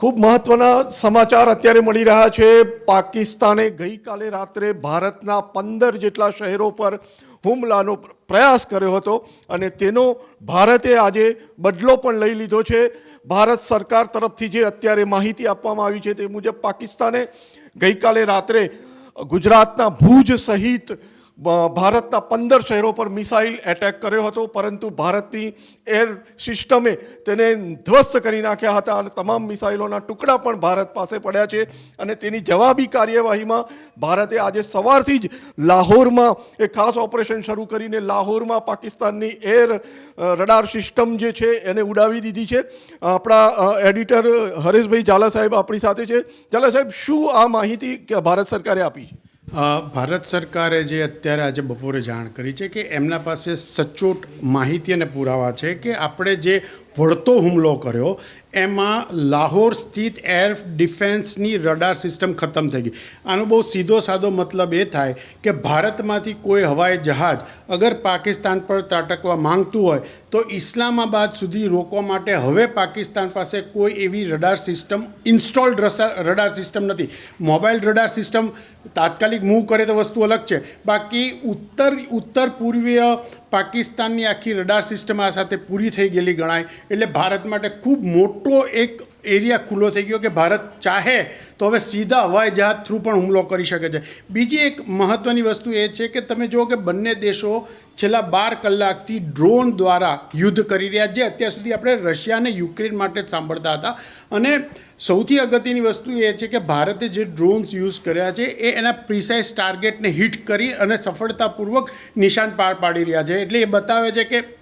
ખૂબ મહત્વના સમાચાર અત્યારે મળી રહ્યા છે. પાકિસ્તાને ગઈકાલે રાત્રે ભારતના પંદર જેટલા શહેરો પર હુમલાનો પ્રયાસ કર્યો હતો અને તેનો ભારતે આજે બદલો પણ લઈ લીધો છે. ભારત સરકાર તરફથી જે અત્યારે માહિતી આપવામાં આવી છે તે મુજબ પાકિસ્તાને ગઈકાલે રાત્રે ગુજરાતના ભુજ સહિત ભારતના પંદર શહેરો પર મિસાઇલ એટેક કર્યો હતો, પરંતુ ભારતની એર સિસ્ટમે તેને ધ્વસ્ત કરી નાખ્યા હતા અને તમામ મિસાઇલોના ટુકડા પણ ભારત પાસે પડ્યા છે અને તેની જવાબી કાર્યવાહીમાં ભારતે આજે સવારથી જ લાહોરમાં એક ખાસ ઓપરેશન શરૂ કરીને લાહોરમાં પાકિસ્તાનની એર રડાર સિસ્ટમ જે છે એને ઉડાવી દીધી છે. આપણા એડિટર હરેશભાઈ ઝાલા સાહેબ આપણી સાથે છે. ઝાલા સાહેબ, શું આ માહિતી ભારત સરકારે આપી છે? ભારત સરકારે જે અત્યારે આજે બપોરે જાણ કરી છે કે એમના પાસે સચોટ માહિતી અને પુરાવા છે કે આપણે જે વળતો હુમલો કર્યો એમાં લાહોર સ્થિત એર ડિફેન્સની રડાર સિસ્ટમ ખતમ થઈ ગઈ. આનો બહુ સીધો સાદો મતલબ એ થાય કે ભારતમાંથી કોઈ હવાઈ જહાજ અગર પાકિસ્તાન પર ત્રાટકવા માંગતું હોય તો ઇસ્લામાબાદ સુધી રોકવા માટે હવે પાકિસ્તાન પાસે કોઈ એવી radar system installed radar system નથી. મોબાઈલ રડાર સિસ્ટમ તાત્કાલિક મૂવ કરે તો વસ્તુ અલગ છે. બાકી ઉત્તર ઉત્તર પૂર્વીય પાકિસ્તાનની આખી રડાર સિસ્ટમ આ સાથે પૂરી થઈ ગયેલી ગણાય. એટલે ભારત માટે ખૂબ મોટો એક એરિયા ખુલ્લો થઈ ગયો કે ભારત ચાહે તો હવે સીધા હવાઈ જહાજ થ્રુ પણ હુમલો કરી શકે છે. બીજી એક મહત્ત્વની વસ્તુ એ છે કે તમે જુઓ કે બંને દેશો છેલ્લા બાર કલાકથી ડ્રોન દ્વારા યુદ્ધ કરી રહ્યા છે. અત્યાર સુધી આપણે રશિયા અને યુક્રેન માટે જ સાંભળતા હતા. અને સૌથી અગત્યની વસ્તુ એ છે કે ભારતે જે ડ્રોન્સ યુઝ કર્યા છે એ એના પ્રિસાઇઝ ટાર્ગેટને હિટ કરી અને સફળતાપૂર્વક નિશાન પાર પાડી રહ્યા છે. એટલે એ બતાવે છે કે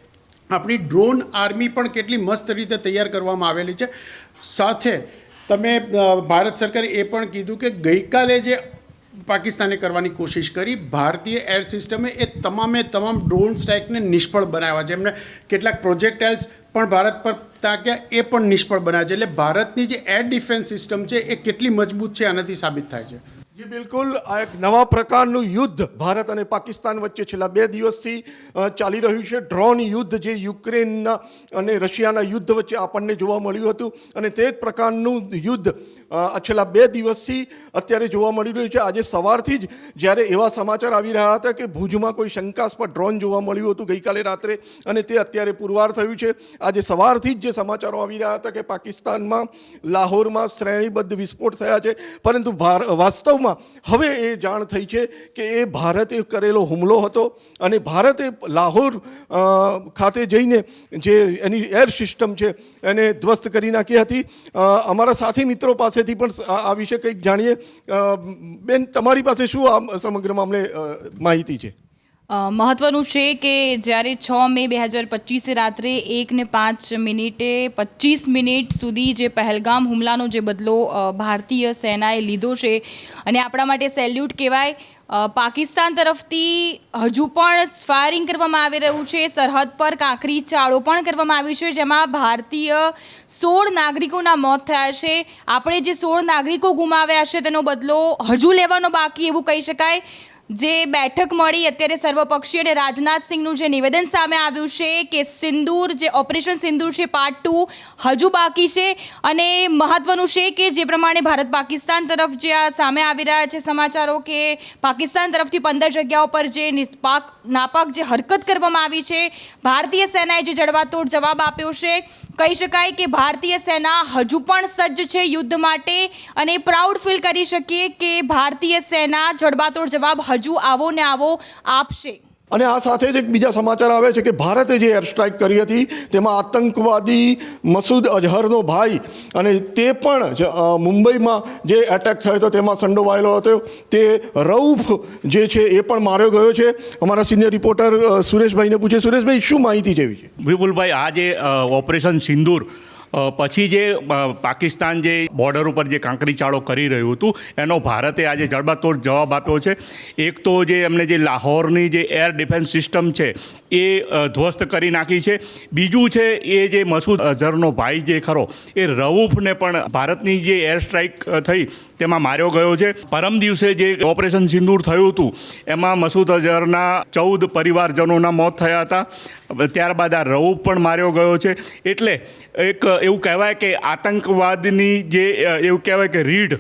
આપણી ડ્રોન આર્મી પણ કેટલી મસ્ત રીતે તૈયાર કરવામાં આવેલી છે. સાથે તમે ભારત સરકારે એ પણ કીધું કે ગઈકાલે જે પાકિસ્તાને કરવાની કોશિશ કરી, ભારતીય એર સિસ્ટમે એ તમામે તમામ ડ્રોન સ્ટ્રાઇકને નિષ્ફળ બનાવ્યા છે. એમને કેટલાક પ્રોજેક્ટાઇલ્સ પણ ભારત પર તાક્યા, એ પણ નિષ્ફળ બનાવ્યા છે. એટલે ભારતની જે એર ડિફેન્સ સિસ્ટમ છે, એ કેટલી મજબૂત છે, આનાથી સાબિત થાય છે. બિલકુલ. આ એક નવા પ્રકારનું યુદ્ધ ભારત અને પાકિસ્તાન વચ્ચે છેલ્લા બે દિવસથી ચાલી રહ્યું છે. ડ્રોન યુદ્ધ જે યુક્રેનના અને રશિયાના યુદ્ધ વચ્ચે આપણને જોવા મળ્યું હતું અને તે જ પ્રકારનું યુદ્ધ છેલ્લા બે દિવસથી અત્યારે જોવા મળી રહ્યું છે. આજે સવારથી જ જ્યારે એવા સમાચાર આવી રહ્યા હતા કે ભુજમાં કોઈ શંકાસ્પદ ડ્રોન જોવા મળ્યું હતું ગઈકાલે રાત્રે અને તે અત્યારે પુરવાર થયું છે. આજે સવારથી જ જે સમાચારો આવી રહ્યા હતા કે પાકિસ્તાનમાં લાહોરમાં શ્રેણીબદ્ધ વિસ્ફોટ થયા છે. પરંતુ ભાર વાસ્તવમાં હવે એ જાણ થઈ છે કે એ ભારતે કરેલો હુમલો હતો અને ભારતે લાહોર ખાતે જઈને જે એની એર સિસ્ટમ છે એને ધ્વસ્ત કરી નાખી હતી. અમારા સાથી મિત્રો પાસેથી પણ આ વિશે કંઈક જાણીએ. બેન, તમારી પાસે શું આ સમગ્ર મામલે માહિતી છે? મહત્વનું છે કે જ્યારે છ મે બે હજાર પચીસે રાત્રે એકને પાંચ મિનિટે પચીસ મિનિટ સુધી જે પહેલગામ હુમલાનો જે બદલો ભારતીય સેનાએ લીધો છે અને આપણા માટે સેલ્યુટ કહેવાય પાકિસ્તાન તરફથી હજુ પણ ફાયરિંગ કરવામાં આવી રહ્યું છે. સરહદ પર કાંકરી ચાળો પણ કરવામાં આવી છે, જેમાં ભારતીય સોળ નાગરિકોના મોત થયા છે. આપણે જે સોળ નાગરિકો ગુમાવ્યા છે તેનો બદલો હજુ લેવાનો બાકી, એવું કહી શકાય. જે બેઠક મળી અત્યારે સર્વપક્ષીય અને રાજનાથ સિંહનું જે નિવેદન સામે આવ્યું છે કે સિંદૂર જે ઓપરેશન સિંદૂર છે પાર્ટ ટુ હજુ બાકી છે અને મહત્વનું છે કે જે પ્રમાણે ભારત પાકિસ્તાન તરફ જે આ સામે આવી રહ્યા છે સમાચારો કે પાકિસ્તાન તરફથી પંદર જગ્યાઓ પર જે નિષ્પાક નાપાક જે હરકત કરવામાં આવી છે, ભારતીય સેનાએ જે જડબાતોડ જવાબ આપ્યો છે કહી શકાય કે ભારતીય સેના હજુ પણ સજ્જ છે યુદ્ધ માટે અને પ્રાઉડ ફીલ કરી શકીએ કે ભારતીય સેના જડબાતોડ જવાબ હજુ આવો ને આવો આપશે. અને આ સાથે જ એક બીજા સમાચાર આવે છે કે ભારતે જે એર સ્ટ્રાઇક કરી હતી, તેમાં આતંકવાદી મસૂદ અઝહરનો ભાઈ અને તે પણ મુંબઈમાં જે એટેક થયો હતો, તેમાં સંડોવાયેલો હતો. તે રઉફ જે છે એ પણ માર્યો ગયો છે. અમારા સિનિયર રિપોર્ટર સુરેશભાઈને પૂછે. સુરેશભાઈ, શું માહિતી જેવી છે વિપુલભાઈ, આ જે ઓપરેશન સિંદૂર પછી જે પાકિસ્તાન જે બોર્ડર ઉપર જે કાંકરી ચાળો કરી રહ્યું હતું, એનો ભારતે આજે જડબાતોડ જવાબ આપ્યો છે. એક તો જે એમને જે લાહોરની જે એર ડિફેન્સ સિસ્ટમ છે, એ ધ્વસ્ત કરી નાખી છે. બીજું છે, એ જે મસૂદ અઝહરનો ભાઈ જે ખરો, એ રઉફને પણ ભારતની જે એર સ્ટ્રાઇક થઈ તેમાં માર્યો ગયો છે. પરમ દિવસે જે ઓપરેશન સિંદૂર થયું હતું, એમાં મસૂદ અઝહરના ચૌદ પરિવારજનોના મોત થયા હતા. ત્યારબાદ આ રઉફ પણ માર્યો ગયો છે. એટલે એક એવું કહેવાય કે આતંકવાદની જે એવું કહેવાય કે રીઢ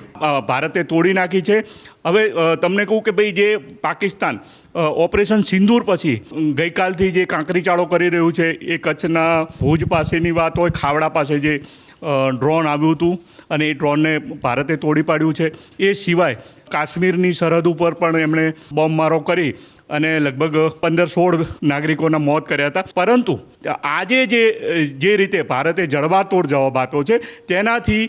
ભારતે તોડી નાખી છે. હવે તમને કહું કે ભાઈ જે પાકિસ્તાન ઓપરેશન સિંદૂર પછી ગઈકાલથી જે કાંકરીચાળો કરી રહ્યું છે, એ કચ્છના ભુજ પાસેની વાત હોય, ખાવડા પાસે જે ડ્રોન આવ્યું હતું, અને એ ડ્રોનને ભારતે તોડી પાડ્યું છે. એ સિવાય કાશ્મીરની સરહદ ઉપર પણ એમણે બોમ્બમારો કરી અને લગભગ પંદર સોળ નાગરિકોના મોત કર્યા હતા. પરંતુ આજે જે જે રીતે ભારતે જડબાતોડ જવાબ આપ્યો છે, તેનાથી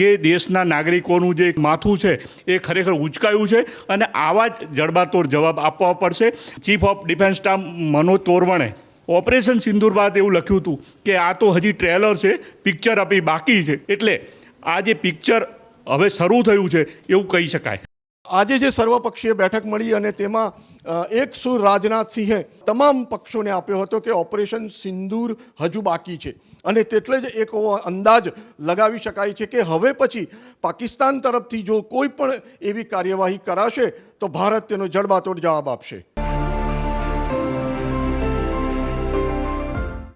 જે દેશના નાગરિકોનું જે માથું છે, એ ખરેખર ઉચકાયું છે અને આવા જ જડબાતોડ જવાબ આપવા પડશે. Chief of defence staff Manoj Torvane operation Sindoor બાદ એવું લખ્યું હતું કે આ તો હજી ટ્રેલર છે, પિક્ચર આપી બાકી છે. એટલે આ જે પિક્ચર હવે શરૂ થયું છે, એવું કહી શકાય. આજે જે સર્વપક્ષીય બેઠક મળી અને તેમાં એક સુર રાજનાથસિંહે તમામ પક્ષોને આપ્યો હતો કે ઓપરેશન સિંદૂર હજુ બાકી છે. અને તેટલે જ એક અંદાજ લગાવી શકાય છે કે હવે પછી પાકિસ્તાન તરફથી જો કોઈ પણ એવી કાર્યવાહી કરાશે, તો ભારત તેનો જડબાતોડ જવાબ આપશે.